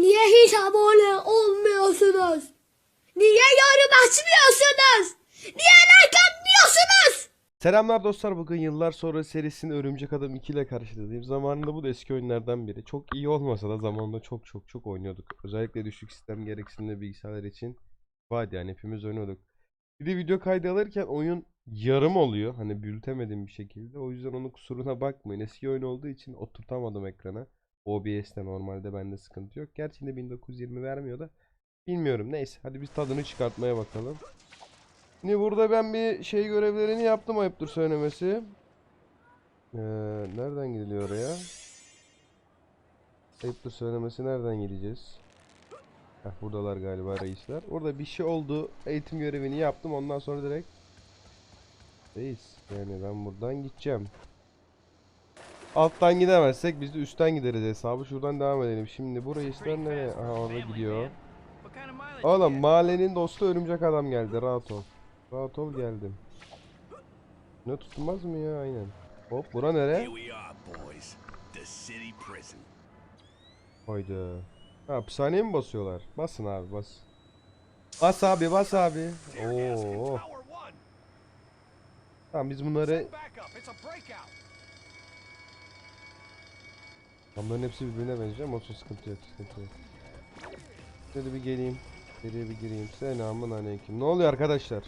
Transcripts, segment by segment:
Niye hiç abone olmuyorsunuz? Niye yorum açmıyorsunuz? Niye like atmıyorsunuz? Selamlar dostlar. Bugün yıllar sonra serisinin Örümcek Adam 2 ile karşınızdayım. Zamanında bu da eski oyunlardan biri. Çok iyi olmasa da zamanında çok çok çok oynuyorduk. Özellikle düşük sistem gereksinimli bilgisayarlar için vardı yani hepimiz oynuyorduk. Bir de video kaydı alırken oyun yarım oluyor. Hani büyütemedim bir şekilde. O yüzden onun kusuruna bakmayın. Eski oyun olduğu için oturtamadım ekrana. OBS'te normalde bende sıkıntı yok. Gerçi de 1920 vermiyor da. Bilmiyorum. Neyse. Hadi biz tadını çıkartmaya bakalım. Şimdi burada ben bir şey görevlerini yaptım ayıptır söylemesi. Ee, nereden gidiliyor oraya? Ayıptır söylemesi nereden gideceğiz? Heh, buradalar galiba reisler. Orada bir şey oldu. Eğitim görevini yaptım. Ondan sonra direkt reis. Yani ben buradan gideceğim. Alttan gidemezsek biz de üstten gideriz hesabı. Şuradan devam edelim. Şimdi bu reisler nereye? Aha orada gidiyor. Oğlum mahallenin dostu örümcek adam geldi. Rahat ol. Rahat ol geldim. Ne tutulmaz mı ya aynen. Hop bura nere? Hayda. Ha hapishaneye mi basıyorlar? Basın abi bas. Bas abi bas abi. Oo. Tamam biz bunları Bunların hepsi birbirine benziyor ama olsun sıkıntı yok sıkıntı yok. Şöyle bir geleyim. Geriye bir gireyim. Selamun aleyküm. Ne oluyor arkadaşlar?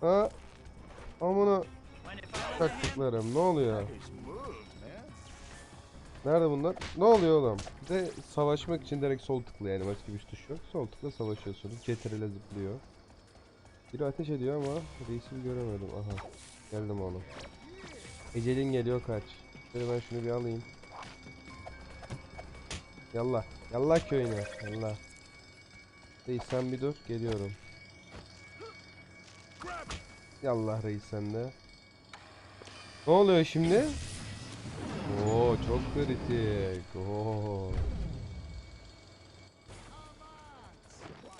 Ha? Amına taktıklarım ne oluyor? Nerede bunlar? Ne oluyor oğlum? Bir de savaşmak için direkt sol tıkla yani başka bir tuş yok. Sol tıkla savaşıyorsunuz. CTRL zıplıyor. Biri ateş ediyor ama reisimi göremedim. Aha. Geldim oğlum. Ecelin geliyor kaç. Şöyle ben şunu bir alayım. Yallah. Yallah köyüne. Yallah. Reis sen bir dur. Geliyorum. Yallah reis sen de. Ne oluyor şimdi? Oo çok kritik. Oo.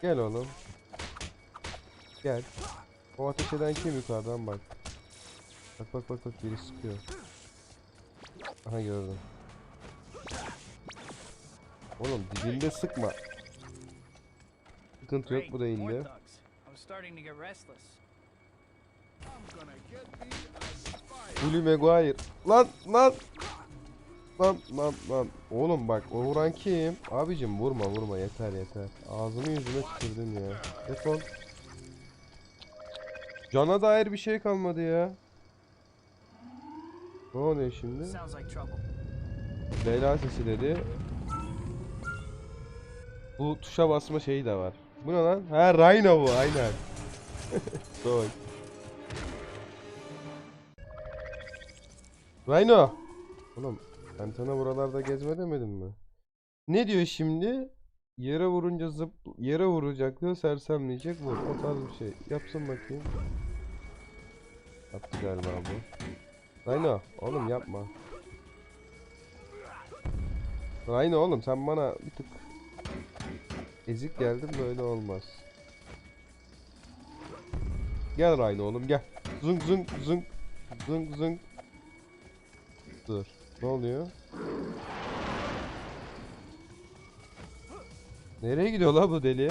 Gel oğlum. Gel. O ateş eden kim yukarıdan bak. Bak bak bak bak biri sıkıyor. Aha gördüm. Oğlum dibinde sıkma. Sıkıntı yok bu değildi. More thugs. I was starting to get restless. Jullie Maguire. Lan lan. Lan lan lan. Oğlum bak o vuran kim? Abicim vurma vurma yeter yeter. Ağzımı yüzüme tükürdün ya. Defol. Cana dair bir şey kalmadı ya. Ne oluyor şimdi? Leyla sesi dedi. Bu tuşa basma şeyi de var. Bu ne lan? Ha Rhino bu aynen. Doğru. Rhino. Oğlum ben sana buralarda gezme demedim mi? Ne diyor şimdi? Yere vurunca zıp yere vuracaktı sersemleyecek vur. O tarz bir şey. Yapsın bakayım. Yaptı galiba bu. Rhino oğlum yapma. Rhino oğlum sen bana bir tık ezik geldin böyle olmaz. Gel Rhino oğlum gel. Zung zung zung zung zung. Dur. Ne oluyor? Nereye gidiyor la bu deli?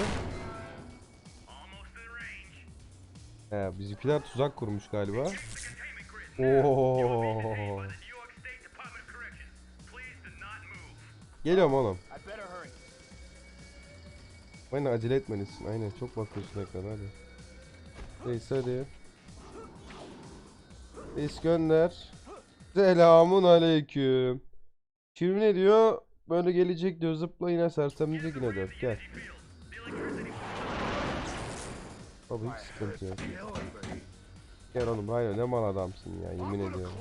He bizimkiler tuzak kurmuş galiba. Oo. Geliyorum oğlum. Aynen acele etmelisin. Aynen çok bakıyorsun ekrana hadi. Neyse hadi. Reis gönder. Selamun aleyküm. Şimdi ne diyor? Böyle gelecek diyor zıpla yine sersemleyecek yine diyor. Gel. Baba hiç sıkıntı yok. Gel oğlum hayır ne mal adamsın ya yemin ediyorum.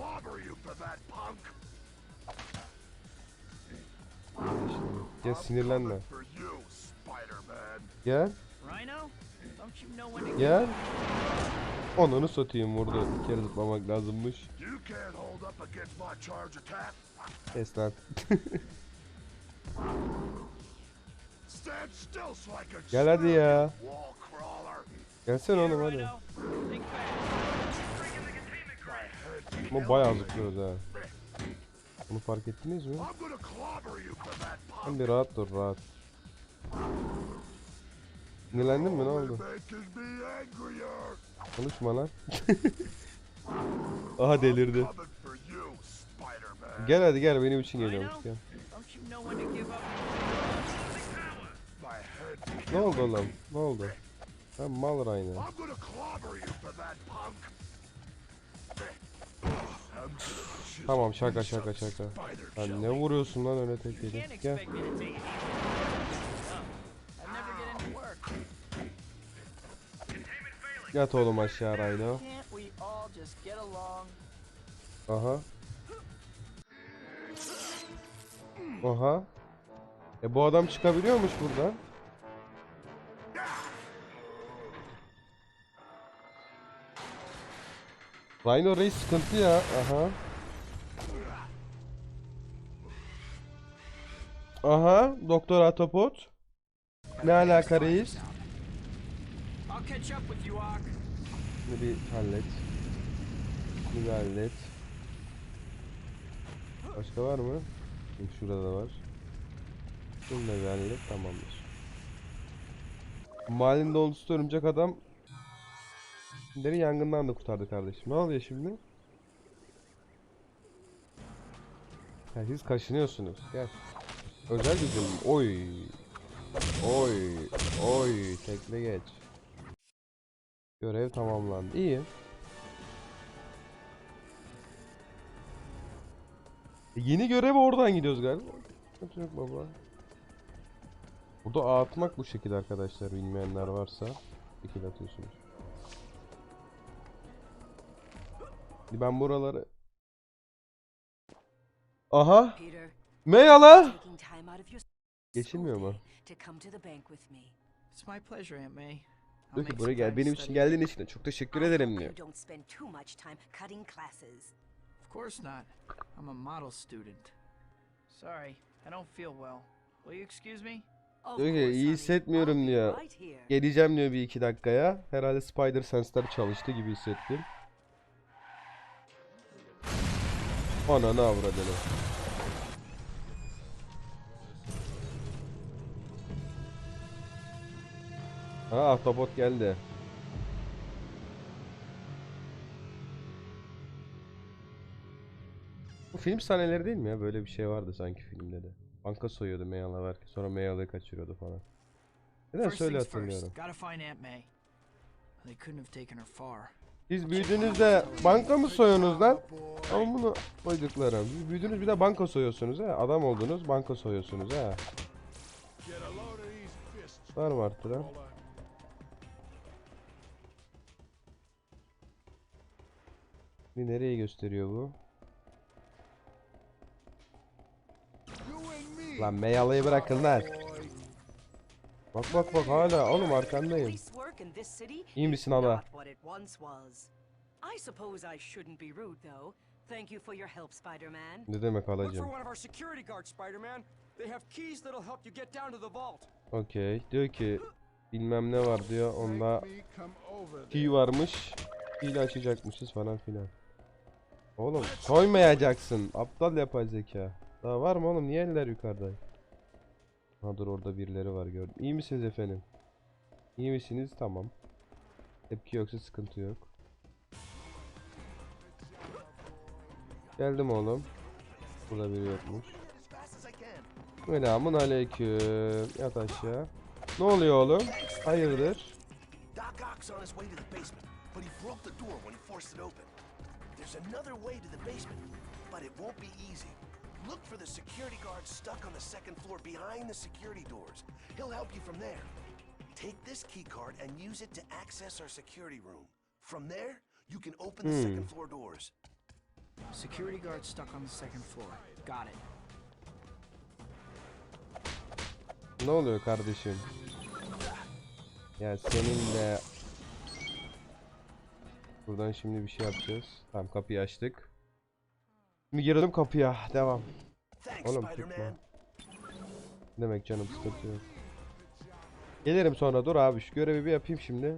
Gel sinirlenme. Gel. Gel. Onunu satayım vurdu. Bir kere zıplamak lazımmış. Kes lan. Gel hadi ya. Gelsene oğlum hadi. Ama bayağı zıplıyoruz ha. Bunu fark ettiniz mi? Sen bir rahat dur rahat. Sinirlendin mi ne oldu? Konuşma lan. Aha delirdi. Gel hadi gel benim için geliyormuş gel. Ne oldu oğlum? Ne oldu? Ha mal chisel Tamam şaka şaka şaka. Lan ne vuruyorsun lan öyle can't Gel. Yat oğlum aşağı Rhino. Aha. Aha. E bu adam çıkabiliyormuş buradan. Rhino Reis sıkıntı ya. Aha. Aha. Doktor Atopot. Ne alaka reis? I'll catch up with you, Ock. Bunu bir hallet. Bir hallet. Başka var mı? Yok, Şurada da var. Bunu da bir hallet. Tamamdır. Mahallenin dolusu örümcek adam Deri yangından da kurtardı kardeşim. Ne oluyor şimdi? Ha, siz kaşınıyorsunuz. Gel. Özel gücüm. Oy. Oy. Oy. Tekle geç. Görev tamamlandı. İyi. E, yeni görev oradan gidiyoruz galiba. Yok baba. Burada ağ atmak bu şekilde arkadaşlar. Bilmeyenler varsa şekil atıyorsunuz. Ben buraları... Aha! Meyala! Geçilmiyor mu? It's my pleasure, Aunt May. Diyor ki buraya gel. Benim için geldiğin için de çok teşekkür I ederim diyor. you don't spend too much time cutting classes. Of course not. I'm a model student. Sorry, I don't feel well. Will you excuse me? Diyor ki iyi hissetmiyorum diyor. Geleceğim diyor bir iki dakikaya. Herhalde Spider Sense'ler çalıştı gibi hissettim. Ananı avradını. Ha Ahtapot geldi. Bu film sahneleri değil mi ya? Böyle bir şey vardı sanki filmde de. Banka soyuyordu Meyal'a verken. Sonra Meyal'ı kaçırıyordu falan. Neden söyle hatırlıyorum. Siz büyüdüğünüzde banka mı soyuyorsunuz lan? Ama bunu koyduklarım. Siz büyüdünüz bir de banka soyuyorsunuz ha. Adam oldunuz banka soyuyorsunuz ha. Var mı arttıran? Bir nereye gösteriyor bu? Lan meyalayı bırakın lan. Bak bak bak hala oğlum arkandayım. İyi is misin hala? not what it once was. I suppose I shouldn't be rude though. Thank you for your help, Spider-Man. Ne demek Look for halacığım? one of our security guards, Spider-Man. They have keys that'll help you get down to the vault. Okey. Diyor ki bilmem ne var diyor. Onda key varmış. Key açacakmışız falan filan. Oğlum soymayacaksın. Aptal yapay zeka. Daha var mı oğlum? Niye eller yukarıda? Ha dur orada birileri var gördüm. İyi misiniz efendim? İyi misiniz? Tamam. Tepki yoksa sıkıntı yok. Geldim oğlum. Burada biri yokmuş. Selamun aleyküm. Yat aşağı. Ne oluyor oğlum? Hayırdır? There's another way to the basement, but it won't be easy. Look for the security guard stuck on the second floor behind the security doors. He'll help you from there. Take this key card and use it to access our security room. From there, you can open the second floor doors. Security guard stuck on the second floor. Got it. Ne oluyor kardeşim? Ya senin de Buradan şimdi bir şey yapacağız. Tamam kapıyı açtık. Şimdi girelim kapıya. Devam. Oğlum tutma. Spider-Man. Ne Demek canım sıkıntı yok. Gelirim sonra dur abi şu görevi bir yapayım şimdi.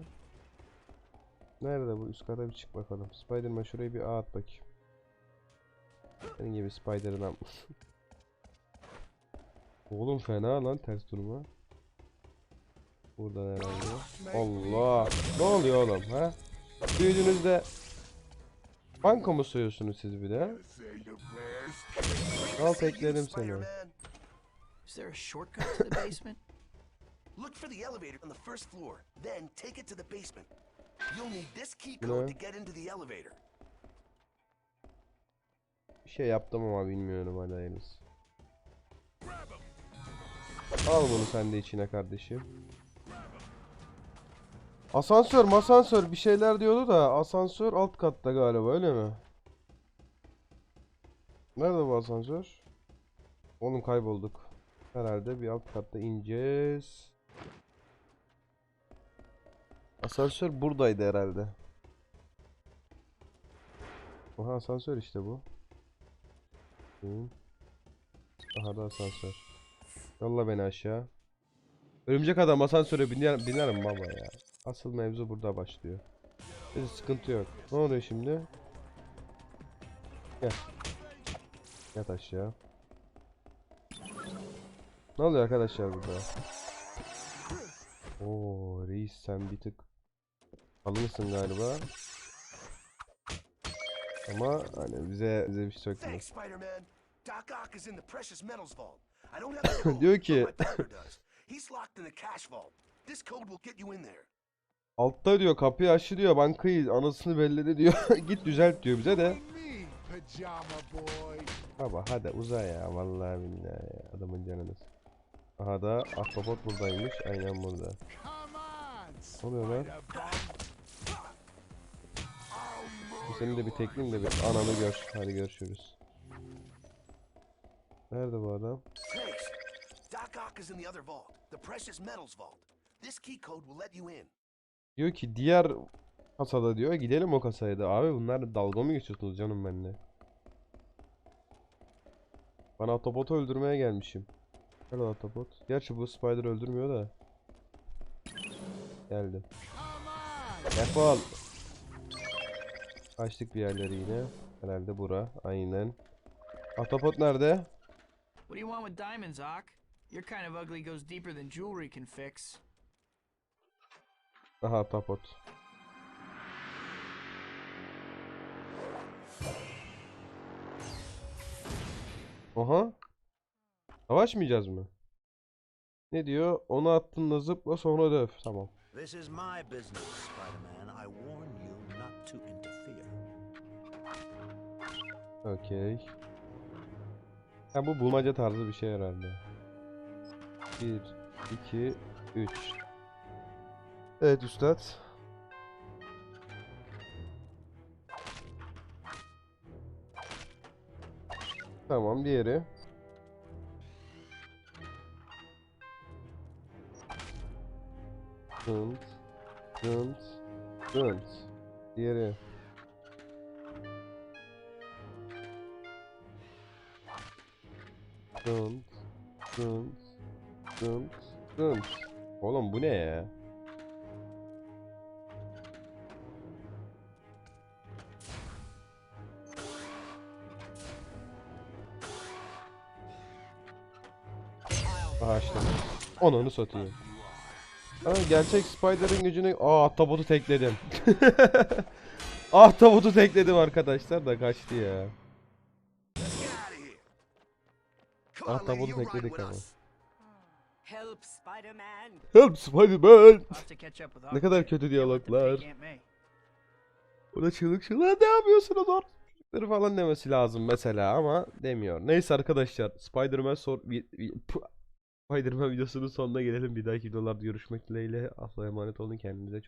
Nerede bu üst kata bir çık bakalım. Spiderman şurayı bir ağ at bakayım. Senin gibi Spider'dan. Oğlum fena lan ters durma. Buradan herhalde. Allah. Ne oluyor oğlum ha? Büyüdüğünüzde banka mı soyuyorsunuz siz bir de? Al tekledim seni. Spider-Man. Is there a shortcut to the basement? Look for the elevator on the first floor, then take it to the basement. You'll need this key code to get into the elevator. Bir şey yaptım ama bilmiyorum hala henüz. Al bunu sen de içine kardeşim. Asansör, masansör bir şeyler diyordu da asansör alt katta galiba öyle mi? Nerede bu asansör? Oğlum kaybolduk. Herhalde bir alt katta ineceğiz. Asansör buradaydı herhalde. Aha asansör işte bu. Aha da asansör. Yolla beni aşağı. Örümcek adam asansöre biner, binerim baba ya. Asıl mevzu burada başlıyor. Hiç sıkıntı yok. Ne oluyor şimdi? Gel. Yat aşağı. Ne oluyor arkadaşlar burada? Oo reis sen bir tık alınısın galiba. Ama hani bize bize bir şey code, Diyor ki- Altta diyor kapıyı aç diyor bankayı anasını belledi diyor. Git düzelt diyor bize de. Baba hadi uza ya vallahi billahi ya. adamın canınız. Aha da ahtapot buradaymış aynen burada. Oluyor lan? Senin de bir tekniğin de bir ananı gör. Hadi görüşürüz. Nerede bu adam? Doc Ock is in the other vault, the precious metals vault. This key code will let you in. Diyor ki diğer kasada diyor gidelim o kasaya da. Abi bunlar dalga mı geçiyorsunuz canım benimle? Ben Autobot'u öldürmeye gelmişim. Gel Autobot. Gerçi bu Spider öldürmüyor da. Geldim. Defol. Açtık bir yerleri yine. Herhalde bura. Aynen. Autobot nerede? What do you want with diamonds, Ock? Your kind of ugly goes deeper than jewelry can fix. Aha Autobot. Aha. Savaşmayacağız mı? Ne diyor? Onu attığında zıpla sonra döv. Tamam. This is my business, Spider-Man. I warn you not to interfere. Okey. Ha bu bulmaca tarzı bir şey herhalde. 1, 2, 3. Evet üstad. Tamam diğeri. Dınt, dınt, dınt. Diğeri. Dınt, dınt, dınt, dınt. Oğlum bu ne ya? Aha işte. Onu satayım. Ha, gerçek Spider'ın gücünü... Aa Ahtapot'u tekledim. Ahtapot'u tekledim arkadaşlar da kaçtı ya. On, Ahtapotu tekledik ama. Help, Spider-Man. Help. Ne kadar kötü diyaloglar. pig Aunt May. O da çığlık çığlığa ne yapıyorsunuz or? Çocukları falan demesi lazım mesela ama demiyor. Neyse arkadaşlar Spider-Man sor... Spider-Man videosunun sonuna gelelim. Bir dahaki videolarda görüşmek dileğiyle. Allah'a emanet olun kendinize. çok